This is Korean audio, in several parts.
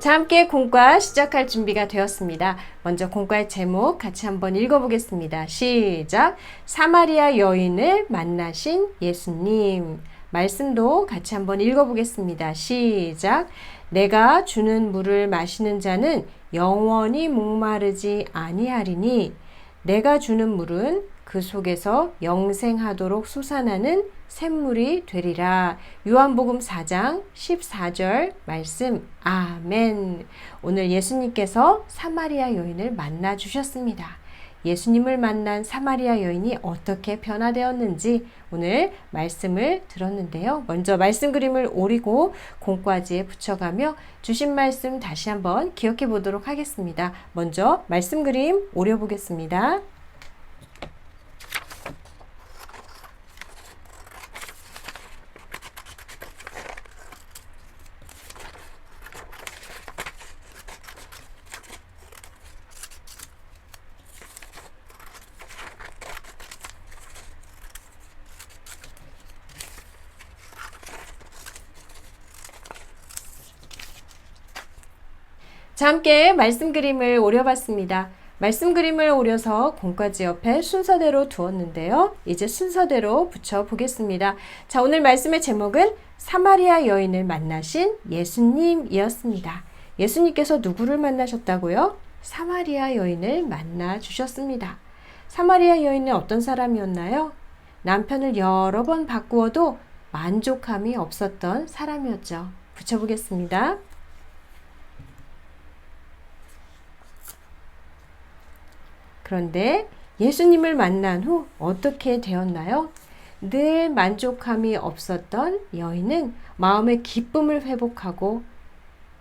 자, 함께 공과 시작할 준비가 되었습니다. 먼저 공과의 제목 같이 한번 읽어보겠습니다. 시작. 사마리아 여인을 만나신 예수님. 말씀도 같이 한번 읽어보겠습니다. 시작. 내가 주는 물을 마시는 자는 영원히 목마르지 아니하리니 내가 주는 물은 그 속에서 영생하도록 솟아나는 샘물이 되리라. 요한복음 4장 14절 말씀. 아멘. 오늘 예수님께서 사마리아 여인을 만나 주셨습니다. 예수님을 만난 사마리아 여인이 어떻게 변화되었는지 오늘 말씀을 들었는데요. 먼저 말씀 그림을 오리고 공과지에 붙여가며 주신 말씀 다시 한번 기억해 보도록 하겠습니다. 먼저 말씀 그림 오려 보겠습니다. 자, 함께 말씀 그림을 오려봤습니다. 말씀 그림을 오려서 공과지 옆에 순서대로 두었는데요. 이제 순서대로 붙여보겠습니다. 자, 오늘 말씀의 제목은 사마리아 여인을 만나신 예수님이었습니다. 예수님께서 누구를 만나셨다고요? 사마리아 여인을 만나 주셨습니다. 사마리아 여인은 어떤 사람이었나요? 남편을 여러 번 바꾸어도 만족함이 없었던 사람이었죠. 붙여보겠습니다. 그런데 예수님을 만난 후 어떻게 되었나요? 늘 만족함이 없었던 여인은 마음의 기쁨을 회복하고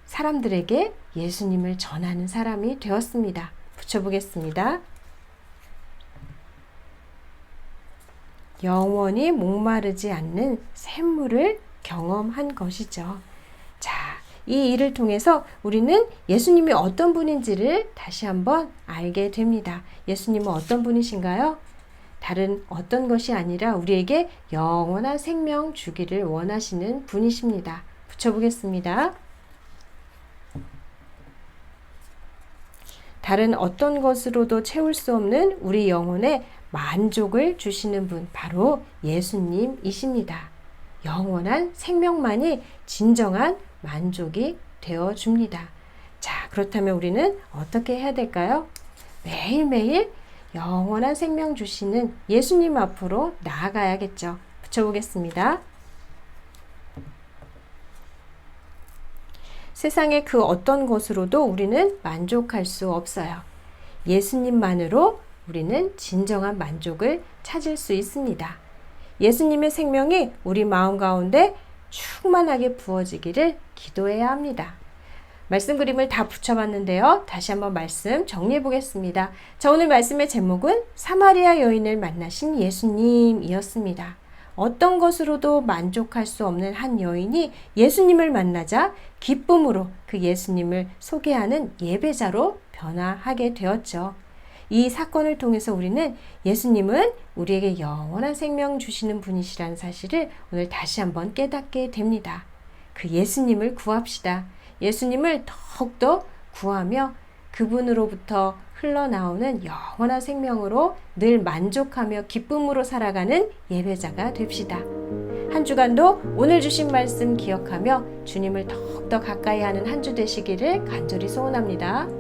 사람들에게 예수님을 전하는 사람이 되었습니다. 붙여보겠습니다. 영원히 목마르지 않는 샘물을 경험한 것이죠. 자, 이 일을 통해서 우리는 예수님이 어떤 분인지를 다시 한번 알게 됩니다. 예수님은 어떤 분이신가요? 다른 어떤 것이 아니라 우리에게 영원한 생명 주기를 원하시는 분이십니다. 붙여보겠습니다. 다른 어떤 것으로도 채울 수 없는 우리 영혼에 만족을 주시는 분, 바로 예수님이십니다. 영원한 생명만이 진정한 만족이 되어 줍니다. 자, 그렇다면 우리는 어떻게 해야 될까요? 매일매일 영원한 생명 주시는 예수님 앞으로 나아가야겠죠. 붙여보겠습니다. 세상의 그 어떤 것으로도 우리는 만족할 수 없어요. 예수님만으로 우리는 진정한 만족을 찾을 수 있습니다. 예수님의 생명이 우리 마음 가운데 충만하게 부어지기를 기도해야 합니다. 말씀 그림을 다 붙여봤는데요. 다시 한번 말씀 정리해 보겠습니다. 자, 오늘 말씀의 제목은 사마리아 여인을 만나신 예수님이었습니다. 어떤 것으로도 만족할 수 없는 한 여인이 예수님을 만나자 기쁨으로 그 예수님을 소개하는 예배자로 변화하게 되었죠. 이 사건을 통해서 우리는 예수님은 우리에게 영원한 생명 주시는 분이시라는 사실을 오늘 다시 한번 깨닫게 됩니다. 그 예수님을 구합시다. 예수님을 더욱더 구하며 그분으로부터 흘러나오는 영원한 생명으로 늘 만족하며 기쁨으로 살아가는 예배자가 됩시다. 한 주간도 오늘 주신 말씀 기억하며 주님을 더욱더 가까이 하는 한 주 되시기를 간절히 소원합니다.